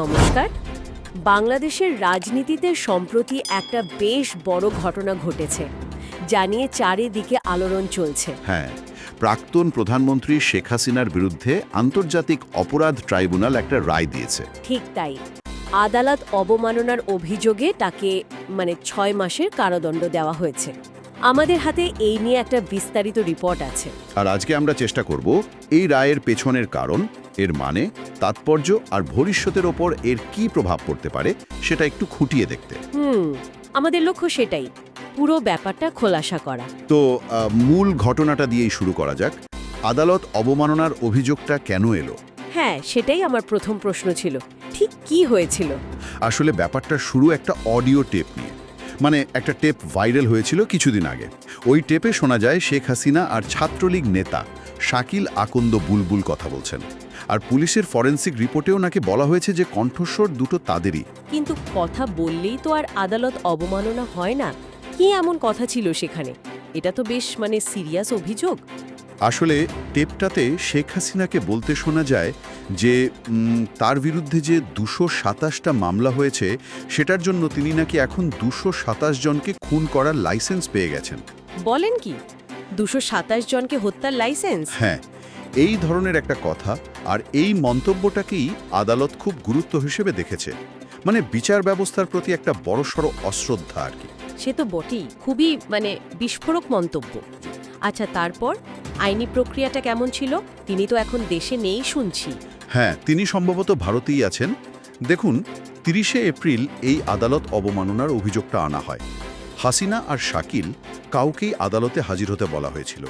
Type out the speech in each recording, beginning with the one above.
নমস্কার। বাংলাদেশের রাজনীতিতে সম্প্রতি একটা বেশ বড় ঘটনা ঘটেছে জানিয়ে চারিদিকে আলোড়ন চলছে। হ্যাঁ প্রাক্তন প্রধানমন্ত্রী শেখ হাসিনার বিরুদ্ধে আন্তর্জাতিক অপরাধ ট্রাইব্যুনাল একটা রায় দিয়েছে। ঠিক তাই। আদালত অবমাননার অভিযোগে তাকে মানে ছয় মাসের কারাদণ্ড দেওয়া হয়েছে। আমাদের হাতে এই নিয়ে একটা বিস্তারিত রিপোর্ট আছে। আর আজকে আমরা চেষ্টা করব এই রায়ের পেছনের কারণ এর মানে তাৎপর্য আর ভবিষ্যতের ওপর এর কি প্রভাব পড়তে পারে সেটা একটু খুঁটিয়ে দেখতে। হুম আমাদের লক্ষ্য সেটাই পুরো ব্যাপারটা খোলাসা করা। তো মূল ঘটনাটা দিয়েই শুরু করা যাক। আদালত অবমাননার অভিযোগটা কেন এলো? হ্যাঁ সেটাই আমার প্রথম প্রশ্ন ছিল। ঠিক কি হয়েছিল? আসলে ব্যাপারটা শুরু একটা অডিও টেপ নিয়ে। মানে একটা টেপ ভাইরাল হয়েছিল কিছুদিন আগে। ওই টেপে শোনা যায় শেখ হাসিনা আর ছাত্রলীগ নেতা শাকিল আকন্দ বুলবুল কথা বলছেন। আর পুলিশের ফরেন্সিক রিপোর্টেও নাকি বলা হয়েছে যে কণ্ঠস্বর দুটো তাদেরই। কিন্তু কথা বললেই তো আর আদালত অবমাননা হয় না। কি এমন কথা ছিল সেখানে? এটা তো বেশ মানে সিরিয়াস অভিযোগ। আসলে টেপটাতে শেখ হাসিনাকে বলতে শোনা যায় যে তার বিরুদ্ধে যে দুশো সাতাশটা মামলা হয়েছে সেটার জন্য তিনি নাকি এখন দুশো সাতাশ জনকে খুন করার লাইসেন্স পেয়ে গেছেন। বলেন কি? দুশো সাতাশ জনকে হত্যার লাইসেন্স? হ্যাঁ। এই ধরনের একটা কথা আর এই মন্তব্যটাকেই আদালত খুব গুরুত্ব হিসেবে দেখেছে। মানে বিচার ব্যবস্থার প্রতি একটা বড়সড় অশ্রদ্ধা আর কি। সে তো বটেই খুবই মানে বিস্ফোরক মন্তব্য। আচ্ছা তারপর? আইনি প্রক্রিয়াটা কেমন ছিল? তিনি তো এখন দেশে নেই শুনছি। হ্যাঁ তিনি সম্ভবত ভারতেই আছেন। দেখুন তিরিশে এপ্রিল এই আদালত অবমাননার অভিযোগটা আনা হয়। হাসিনা আর শাকিল কাউকেই আদালতে হাজির হতে বলা হয়েছিল।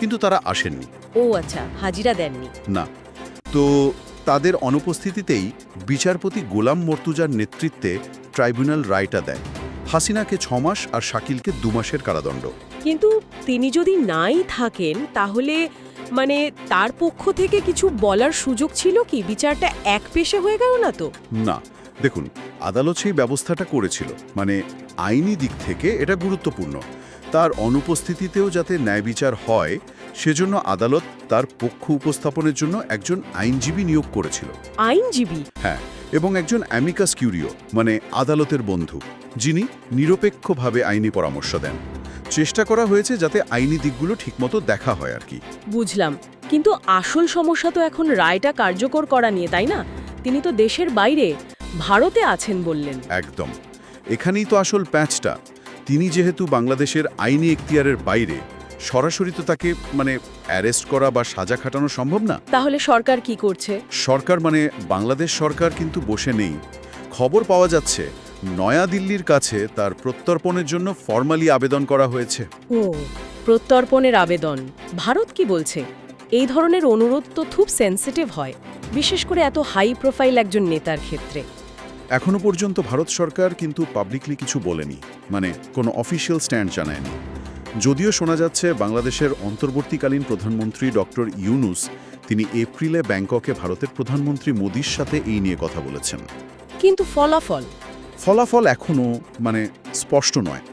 কিন্তু তারা আসেননি। ও আচ্ছা হাজিরা দেননি। না। তো তাদের অনুপস্থিতিতেই বিচারপতি গোলাম মর্তুজার নেতৃত্বে ট্রাইব্যুনাল রায়টা দেয়। হাসিনাকে ছমাস আর শাকিলকে দুমাসের কারাদণ্ড। কিন্তু তিনি যদি নাই থাকেন তাহলে মানে তার পক্ষ থেকে কিছু বলার সুযোগ ছিল কি? বিচারটা এক পেশে হয়ে গেল না তো? না। দেখুন আদালত সেই ব্যবস্থাটা করেছিল। মানে আইনি দিক থেকে এটা গুরুত্বপূর্ণ। তার অনুপস্থিতিতেও যাতে ন্যায় বিচার হয় সেজন্য আদালত তার পক্ষ উপস্থাপনের জন্য একজন আইনজীবী নিয়োগ করেছিল। আইনজীবী? হ্যাঁ এবং একজন অ্যামিকাস কিউরিও মানে আদালতের বন্ধু যিনি নিরপেক্ষভাবে আইনি পরামর্শ দেন। চেষ্টা করা হয়েছে যাতে আইনি দিকগুলো ঠিকমতো দেখা হয় আর কি। বুঝলাম। কিন্তু আসল সমস্যা তো এখন রায়টা কার্যকর করা নিয়ে তাই না? তিনি তো দেশের বাইরে ভারতে আছেন বললেন। একদম। এখানেই তো আসল প্যাঁচটা। তিনি যেহেতু বাংলাদেশের আইনি এখতিয়ারের বাইরে সরাসরি তো তাকে মানে অ্যারেস্ট করা বা সাজা খাটানো সম্ভব না। তাহলে সরকার কি করছে? সরকার মানে বাংলাদেশ সরকার কিন্তু বসে নেই। খবর পাওয়া যাচ্ছে নয়াদিল্লির কাছে তার প্রত্যর্পণের জন্য ফর্মালি আবেদন করা হয়েছে। ও প্রত্যর্পণের আবেদন। ভারত কি বলছে? এই ধরনের অনুরোধ তো খুব সেন্সিটিভ হয় বিশেষ করে এত হাই প্রোফাইল একজন নেতার ক্ষেত্রে। এখনও পর্যন্ত ভারত সরকার কিন্তু পাবলিকলি কিছু বলেনি মানে কোনো অফিসিয়াল স্ট্যান্ড জানায়নি। যদিও শোনা যাচ্ছে বাংলাদেশের অন্তর্বর্তীকালীন প্রধানমন্ত্রী ডক্টর ইউনুস তিনি এপ্রিলে ব্যাংককে ভারতের প্রধানমন্ত্রী মোদির সাথে এই নিয়ে কথা বলেছেন। কিন্তু ফলাফল? ফলাফল এখনও মানে স্পষ্ট নয়।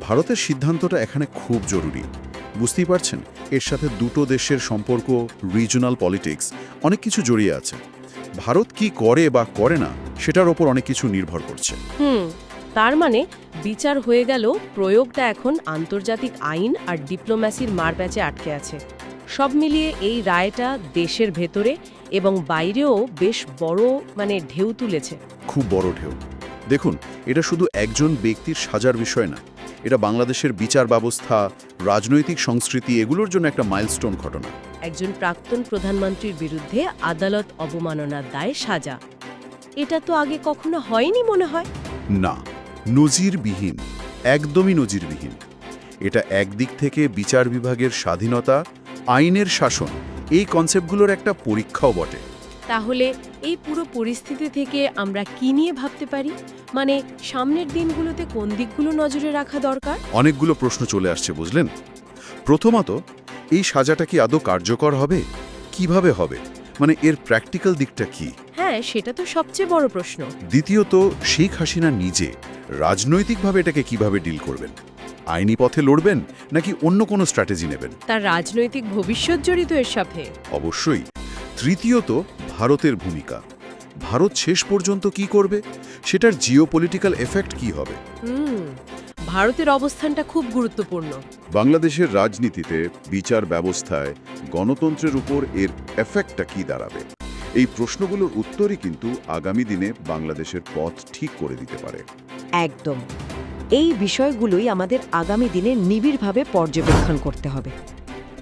ভারতের সিদ্ধান্তটা এখানে খুব জরুরি। বুঝতেই পারছেন এর সাথে দুটো দেশের সম্পর্ক রিজনাল পলিটিক্স অনেক কিছু জড়িয়ে আছে। ভারত কি করে বা করে না সেটার ওপর অনেক কিছু নির্ভর করছে। হুম তার মানে বিচার হয়ে গেল প্রয়োগটা এখন আন্তর্জাতিক আইন আর ডিপ্লোম্যাসির মারপ্যাচে আটকে আছে। সব মিলিয়ে এই রায়টা দেশের ভেতরে এবং বাইরেও বেশ বড় মানে ঢেউ তুলেছে। খুব বড় ঢেউ। দেখুন এটা শুধু একজন ব্যক্তির সাজার বিষয় না এটা বাংলাদেশের বিচার ব্যবস্থা রাজনৈতিক সংস্কৃতি এগুলোর জন্য একটা মাইলস্টোন ঘটনা। একজন প্রাক্তন প্রধানমন্ত্রীর বিরুদ্ধে আদালত অবমাননার দায় সাজা। এটা তো আগে কখনো হয়নি মনে হয়। না নজিরবিহীন একদমই নজিরবিহীন। এটা একদিক থেকে বিচার বিভাগের স্বাধীনতা আইনের শাসন এই কনসেপ্টগুলোর একটা পরীক্ষাও বটে। তাহলে এই পুরো পরিস্থিতি থেকে আমরা কি নিয়ে ভাবতে পারি? মানে সামনের দিনগুলোতে কোন দিকগুলো নজরে রাখা দরকার? অনেকগুলো প্রশ্ন চলে আসছে বুঝলেন? প্রথমত এই সাজাটা কি আদৌ কার্যকর হবে? কীভাবে হবে? মানে এর প্র্যাকটিক্যাল দিকটা কি? হ্যাঁ সেটা তো সবচেয়ে বড় প্রশ্ন। দ্বিতীয়ত শেখ হাসিনা নিজে রাজনৈতিকভাবে এটাকে কীভাবে ডিল করবেন? আইনি পথে লড়বেন নাকি অন্য কোনো স্ট্র্যাটেজি নেবেন? তার রাজনৈতিক ভবিষ্যৎ জড়িত এর সাথে। অবশ্যই। তৃতীয়ত ভারতের ভূমিকা। ভারত শেষ পর্যন্ত কি করবে? সেটার জিওপলিটিক্যাল এফেক্ট কি হবে? হুম ভারতের অবস্থানটা খুব গুরুত্বপূর্ণ। বাংলাদেশের রাজনীতিতে বিচার ব্যবস্থায় গণতন্ত্রের উপর এর এফেক্টটা কি দাঁড়াবে? এই প্রশ্নগুলোর উত্তরই কিন্তু আগামী দিনে বাংলাদেশের পথ ঠিক করে দিতে পারে। একদম। এই বিষয়গুলোই আমাদের আগামী দিনে নিবিড়ভাবে পর্যবেক্ষণ করতে হবে।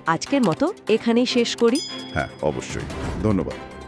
আজকের মতো এখানেই শেষ করি। হ্যাঁ অবশ্যই। ধন্যবাদ।